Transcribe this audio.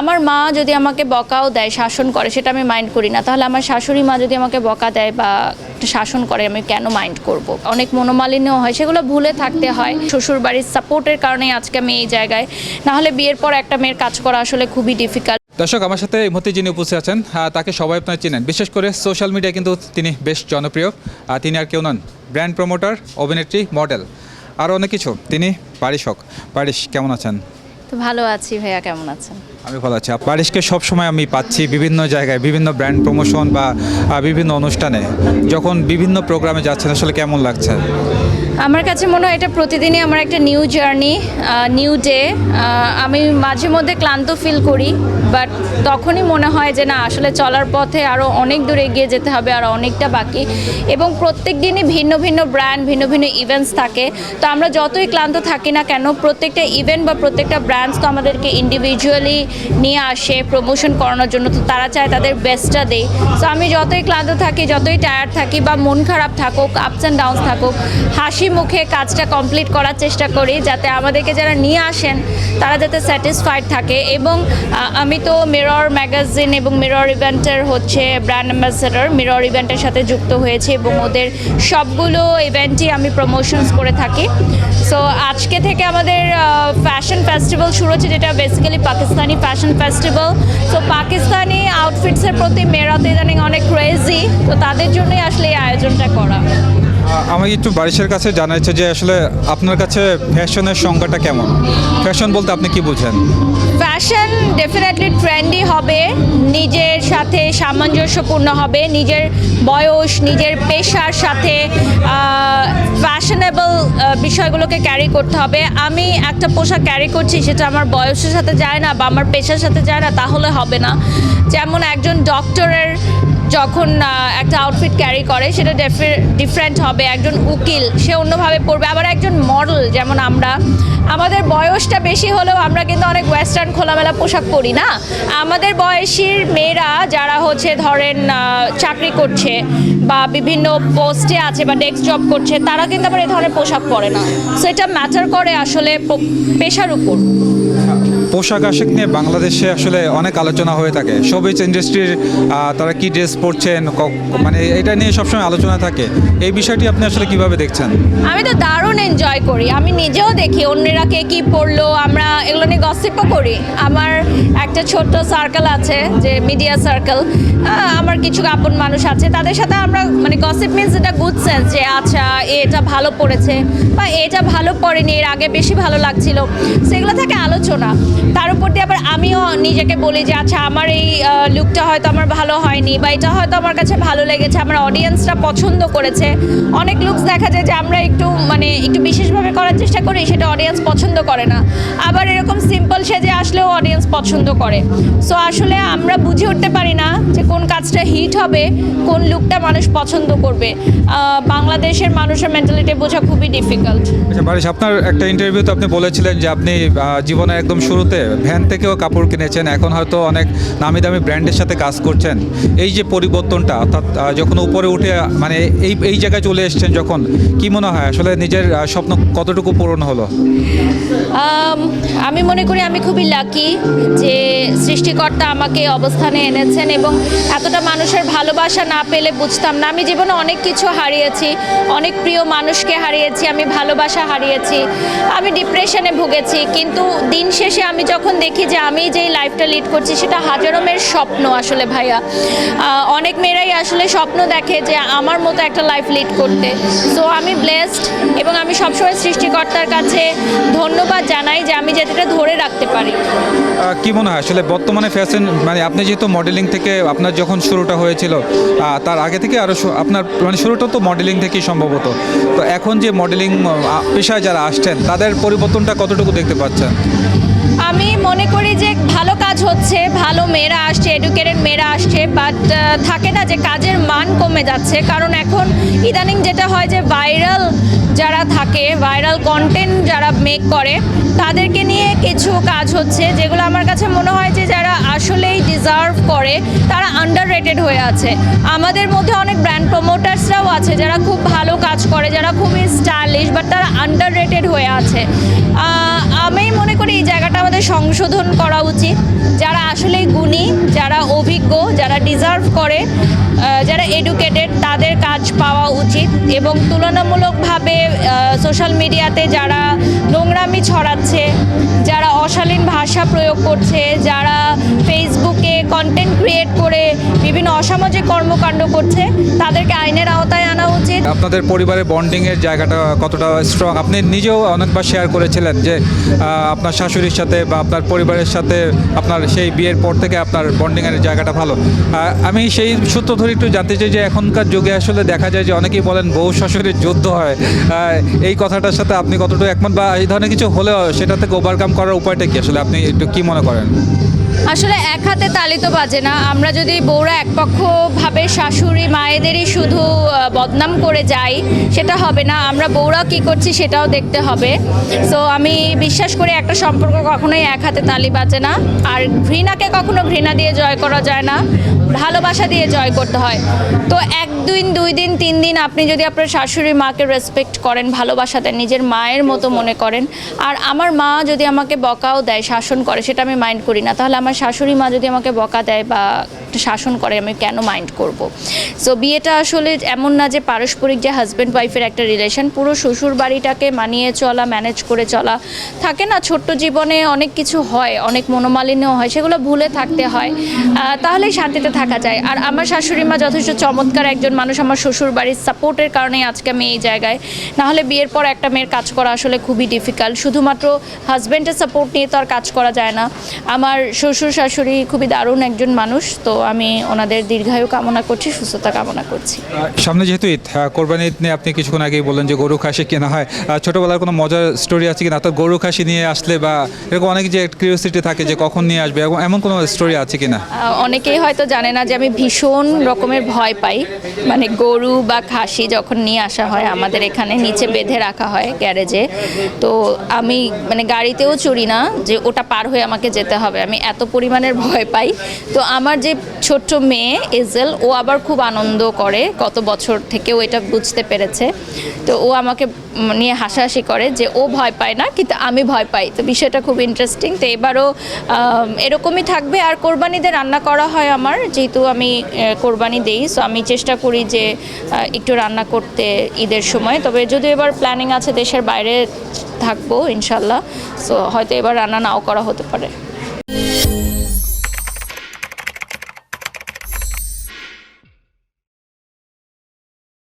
আমার মা যদি আমাকে বকাও দেয় শাসন করে সেটা আমি মাইন্ড করি না। তাহলে আমার শাশুড়ি মা যদি আমাকে বকা দেয় বা একটু শাসন করে আমি কেন মাইন্ড করব। অনেক মনোমালিন্য হয় সেগুলো ভুলে থাকতে হয়। শ্বশুর বাড়ির সাপোর্টের কারণেই আজকে আমি এই জায়গায়। না হলে বিয়ের পর একটা মেয়ের কাজ করা আসলে খুবই ডিফিকাল্ট দর্শক আমার সাথে এই মুহূর্তে যিনি উপস্থিত আছেন তাকে সবাই আপনার চিনেন। বিশেষ করে সোশ্যাল মিডিয়ায় কিন্তু তিনি বেশ জনপ্রিয়। আর তিনি আর কেউ নন ব্র্যান্ড প্রমোটার অভিনেত্রী মডেল আর অনেক কিছু। তিনি পারিস হক পারিস কেমন আছেন? তো ভালো আছি ভাইয়া কেমন আছেন? আমি ভালো আছি। পারিসকে সবসময় আমি পাচ্ছি বিভিন্ন জায়গায়, বিভিন্ন ব্র্যান্ড প্রমোশন বা বিভিন্ন অনুষ্ঠানে। যখন বিভিন্ন প্রোগ্রামে যাচ্ছেন, আসলে কেমন লাগছে? আমার কাছে মনে হয় এটা প্রতিদিনই আমার একটা নিউ জার্নি নিউ ডে আমি মাঝে মধ্যে ক্লান্ত ফিল করি বাট তখনই মনে হয় যে না, আসলে চলার পথে আরও অনেক দূর এগিয়ে যেতে হবে, আর অনেকটা বাকি। এবং প্রত্যেক দিনই ভিন্ন ভিন্ন ব্র্যান্ড ভিন্ন ভিন্ন ইভেন্টস থাকে। তো আমরা যতই ক্লান্ত থাকি না কেন, প্রত্যেকটা ইভেন্ট বা প্রত্যেকটা ব্র্যান্ডস তো আমাদেরকে ইন্ডিভিজুয়ালি নিয়ে আসে প্রমোশন করানোর জন্য। তো তারা চায় তাদের বেস্টটা দেয় সো আমি যতই ক্লান্ত থাকি, যতই টায়ার্ড থাকি বা মন খারাপ থাকুক আপস অ্যান্ড ডাউনস থাকুক, হাসি মুখে কাজটা কমপ্লিট করার চেষ্টা করি যাতে আমাদেরকে যারা নিয়ে আসেন, তারা যাতে স্যাটিসফাইড থাকে। এবং আমি তো মিরর ম্যাগাজিন এবং মিরর ইভেন্টের হচ্ছে ব্র্যান্ড অ্যাম্বাসেডর মিরর ইভেন্টের সাথে যুক্ত হয়েছে এবং ওদের সবগুলো ইভেন্টই আমি প্রমোশনস করে থাকি। সো আজকে থেকে আমাদের ফ্যাশন ফেস্টিভ্যাল শুরু হচ্ছে, যেটা বেসিক্যালি পাকিস্তানি ফ্যাশন ফেস্টিভ্যাল তো পাকিস্তানি আউটফিটসের প্রতি মেয়েরা তো ইদানিং অনেক ক্রেজি তো তাদের জন্যই আসলে এই আয়োজনটা করা। আমাকে একটু বারিশের কাছে জানা ইচ্ছে যে আসলে আপনার কাছে ফ্যাশনের সংজ্ঞাটা কেমন? ফ্যাশন বলতে আপনি কি বুঝেন? ফ্যাশন ডেফিনেটলি ট্রেন্ডি হবে, নিজের সাথে সামঞ্জস্যপূর্ণ হবে, নিজের বয়স, নিজের পেশার সাথে ফ্যাশনেবল বিষয়গুলোকে ক্যারি করতে হবে। আমি একটা পোশাক ক্যারি করছি, সেটা আমার বয়সের সাথে যায় না বা আমার পেশার সাথে যায় না, তাহলে হবে না। যেমন একজন ডক্টরের যখন একটা আউটফিট ক্যারি করে, সেটা ডিফারেন্ট হবে। একজন উকিল, সে অন্যভাবে পড়বে, আবার একজন মডেল যেমন আমরা। আমাদের বয়সটা বেশি হলেও আমরা কিন্তু অনেক ওয়েস্টার্ন খোলামেলা পোশাক পরি, না? আমাদের বয়সীর মেয়েরা যারা হচ্ছে ধরেন চাকরি করছে বা বিভিন্ন পোস্টে আছে বা ডেস্ক জব করছে, তারা কিন্তু আবার এই ধরনের পোশাক পরে না। সো এটা ম্যাটার করে আসলে পেশার উপর। পোশাক আশাক নিয়ে বাংলাদেশে আসলে অনেক আলোচনা হয়ে থাকে। শোবিজ ইন্ডাস্ট্রির তারা কি ড্রেস পরছেন মানে এটা নিয়ে সবসময় আলোচনা থাকে। এই বিষয়টি আপনি আসলে কীভাবে দেখছেন? আমি তো দারুণ এনজয় করি। আমি নিজেও দেখি, অন্যরা কে কী পড়ল, আমরা এগুলো নিয়ে গসিপও করি। আমার একটা ছোট্ট সার্কেল আছে, যে মিডিয়া সার্কেল আমার কিছু আপন মানুষ আছে, তাদের সাথে আমরা মানে গসিপ মিনস এটা গুড সেন্স যে আচ্ছা এটা ভালো পড়েছে বা এটা ভালো পড়েনি, এর আগে বেশি ভালো লাগছিল। সেগুলো থেকে আলোচনা। তার উপর দিয়ে আবার আমিও নিজেকে বলি যে আচ্ছা আমার এই লুকটা হয়তো আমার ভালো হয়নি বা এটা হয়তো আমার কাছে ভালো লেগেছে, আমার অডিয়েন্সরা পছন্দ করেছে। অনেক লুকস দেখা যায় যে আমরা একটু মানে একটু বিশেষভাবে করার চেষ্টা করি, সেটা অডিয়েন্স পছন্দ করে না। আবার এরকম সেজে আসলেও অডিয়েন্স পছন্দ করে। সো আসলে আমরা বুঝে উঠতে পারি না যে কোন কাজটা হিট হবে কোন লুকটা মানুষ পছন্দ করবে। বাংলাদেশের মানুষের মেন্টালিটি বোঝা খুবই ডিফিকাল্ট আচ্ছা বারিশ আপনার একটা ইন্টারভিউতে আপনি বলেছিলেন যে আপনি আহ, জীবনের একদম শুরুতে ভ্যান থেকেও কাপড় কিনেছেন এখন হয়তো অনেক নামি দামি ব্র্যান্ডের সাথে কাজ করছেন। এই যে পরিবর্তনটা অর্থাৎ যখন উপরে উঠে মানে এই এই জায়গায় চলে এসেছেন যখন কি মনে হয়? আসলে নিজের স্বপ্ন কতটুকু পূরণ হলো? আমি মনে করি আমি খুবই লাকি যে সৃষ্টিকর্তা আমাকে অবস্থানে এনেছেন এবং এতটা মানুষের ভালোবাসা না পেলে বুঝতাম না। আমি জীবনে অনেক কিছু হারিয়েছি, অনেক প্রিয় মানুষকে হারিয়েছি, আমি ভালোবাসা হারিয়েছি, আমি ডিপ্রেশনে ভুগেছি। কিন্তু দিন শেষে আমি যখন দেখি যে আমি যেই লাইফটা লিড করছি, সেটা হাজারো মেয়ের স্বপ্ন আসলে ভাইয়া। অনেক মেয়েরাই আসলে স্বপ্ন দেখে যে আমার মতো একটা লাইফ লিড করতে। সো আমি ব্লেসড এবং আমি সবসময় সৃষ্টিকর্তার কাছে ধন্যবাদ জানাই যে আমি যেটা ধরে রাখতে পারি। কি মনে হয়? আসলে বর্তমানে ফ্যাশন মানে আপনি যেহেতু মডেলিং থেকে আপনার যখন শুরুটা হয়েছিল তার আগে থেকে আরও আপনার মানে শুরুটা তো মডেলিং থেকেই সম্ভবত। তো এখন যে মডেলিং পেশায় যারা আসছেন তাদের পরিবর্তনটা কতটুকু দেখতে পাচ্ছেন? আমি মনে করি যে ভালো কাজ হচ্ছে, ভালো মেয়েরা আসছে এডুকেটেড মেয়েরা আসছে বাট থাকে না যে কাজের মান কমে যাচ্ছে, কারণ এখন ইদানিং যেটা হয় যে ভাইরাল যারা থাকে ভাইরাল কন্টেন্ট যারা মেক করে, তাদেরকে নিয়ে কিছু কাজ হচ্ছে, যেগুলো আমার কাছে মনে হয় যে যারা আসলেই ডিজার্ভ করে, তারা আন্ডার রেটেড হয়ে আছে। আমাদের মধ্যে অনেক ব্র্যান্ড প্রমোটার্সরাও আছে, যারা খুব ভালো কাজ করে, যারা খুবই স্টাইলিশ বাট তারা আন্ডার রেটেড হয়ে আছে। আমি মনে করি এই জায়গাটা আমাদের সংশোধন করা উচিত। যারা আসলে গুণী, যারা অভিজ্ঞ, যারা ডিজার্ভ করে যারা এডুকেটেড তাদের কাজ পাওয়া উচিত এবং তুলনামূলকভাবে সোশ্যাল মিডিয়াতে যারা নোংরামি ছড়াচ্ছে, যারা অশালীন ভাষা প্রয়োগ করছে, যারা ফেসবুকে কন্টেন্ট ক্রিয়েট করে বিভিন্ন অসামাজিক কর্মকাণ্ড করছে, তাদেরকে আইনের আওতায় আনা উচিত। আপনাদের পরিবারের বন্ডিং এর জায়গাটা কতটা স্ট্রং আপনি নিজেও অনেকবার শেয়ার করেছিলেন যে আপনার শাশুড়ির সাথে বা আপনার পরিবারের সাথে আপনার সেই বিয়ের পর থেকে আপনার বন্ডিং এর জায়গাটা ভালো। আমি সেই সূত্র ধরে একটু জানতে চাই যে, এখনকার যুগে আসলে দেখা যায় যে অনেকেই বলেন বউ শাশুড়ির যুদ্ধ হয়। এই কথাটার সাথে আপনি কতটুকু একমত? বা এই ধরনের কিছু হলেও সেটা থেকে ওভারকাম করার উপায়টা কি? আসলে আপনি একটু কি মনে করেন? আসলে এক হাতে তালি তো বাজে না। আমরা যদি বউরা একপক্ষভাবে শাশুড়ি মায়েদেরই শুধু বদনাম করে যাই, সেটা হবে না। আমরা বউরা কি করছি সেটাও দেখতে হবে। সো আমি বিশ্বাস করি একটা সম্পর্ক কখনোই এক হাতে তালি বাজে না। আর ঘৃণাকে কখনো ঘৃণা দিয়ে জয় করা যায় না। ভালোবাসা দিয়ে জয় করতে হয়। তো এক দিন, দুই দিন, তিন দিন আপনি যদি আপনার শাশুড়ি মাকে রেসপেক্ট করেন ভালোবাসা দেন নিজের মায়ের মতো মনে করেন, আর আমার মা যদি আমাকে বকাও দেয়, শাসন করে, সেটা আমি মাইন্ড করি না। তাহলে আমার শাশুড়ি মা যদি আমাকে বকা দেয় বা শাসন করে, আমি কেন মাইন্ড করব? সো বিয়েটা আসলে এমন না যে পারস্পরিক যে হাজব্যান্ড ওয়াইফের একটা রিলেশন পুরো শ্বশুর বাড়িটাকে মানিয়ে চলা ম্যানেজ করে চলা। থাকে না, ছোট্ট জীবনে অনেক কিছু হয়, অনেক মনোমালিন্য হয়, সেগুলো ভুলে থাকতে হয়। তাহলেই শান্তিতে থাকা যায়। আর আমার শাশুড়ি মা যথেষ্ট চমৎকার একজন মানুষ, আমার শ্বশুর বাড়ির সাপোর্টের কারণেই আজকে আমি এই জায়গায়। নাহলে বিয়ের পর একটা মেয়ের কাজ করা আসলে খুবই ডিফিকাল্ট শুধুমাত্র হাজব্যান্ডের সাপোর্ট নিয়ে তো আর কাজ করা যায় না। আমার শ্বশুর শাশুড়ি খুবই দারুণ একজন মানুষ তো আমি ওনাদের দীর্ঘায়ু কামনা করছি সুস্থতা কামনা করছি। সামনে যেহেতু ঈদ কোরবানি ঈদ নিয়ে আপনি কিছুক্ষণ আগেই বললেন যে গরু খাসি কেনা হয়। ছোটবেলার কোনো মজার স্টোরি আছে কিনা? অর্থাৎ গরু খাসি নিয়ে আসলে বা এরকম অনেক যে কিউরিয়াসিটি থাকে যে কখন নিয়ে আসবে এমন কোনো স্টোরি আছে কিনা? অনেকেই হয়তো জানে না যে আমি ভীষণ রকমের ভয় পাই। মানে গরু বা খাসি যখন নিয়ে আসা হয় আমাদের এখানে নিচে বেঁধে রাখা হয় গ্যারেজে। তো আমি মানে গাড়িতেও চড়ি না যে ওটা পার হয়ে আমাকে যেতে হবে। আমি এত পরিমাণের ভয় পাই। তো আমার যে ছোট্ট মেয়ে, এজেল, ও আবার খুব আনন্দ করে গত বছর থেকেও এটা বুঝতে পেরেছে। তো ও আমাকে নিয়ে হাসাহাসি করে যে ও ভয় পায় না, কিন্তু আমি ভয় পাই। তো বিষয়টা খুব ইন্টারেস্টিং তো এবারও এরকমই থাকবে। আর কোরবানিতে রান্না করা হয় আমার, যেহেতু আমি কোরবানি দেই সো আমি চেষ্টা করি যে একটু রান্না করতে ঈদের সময়। তবে যদি এবার প্ল্যানিং আছে দেশের বাইরে থাকব, ইনশাল্লাহ। সো হয়তো এবার রান্না নাও করা হতে পারে। 嗯。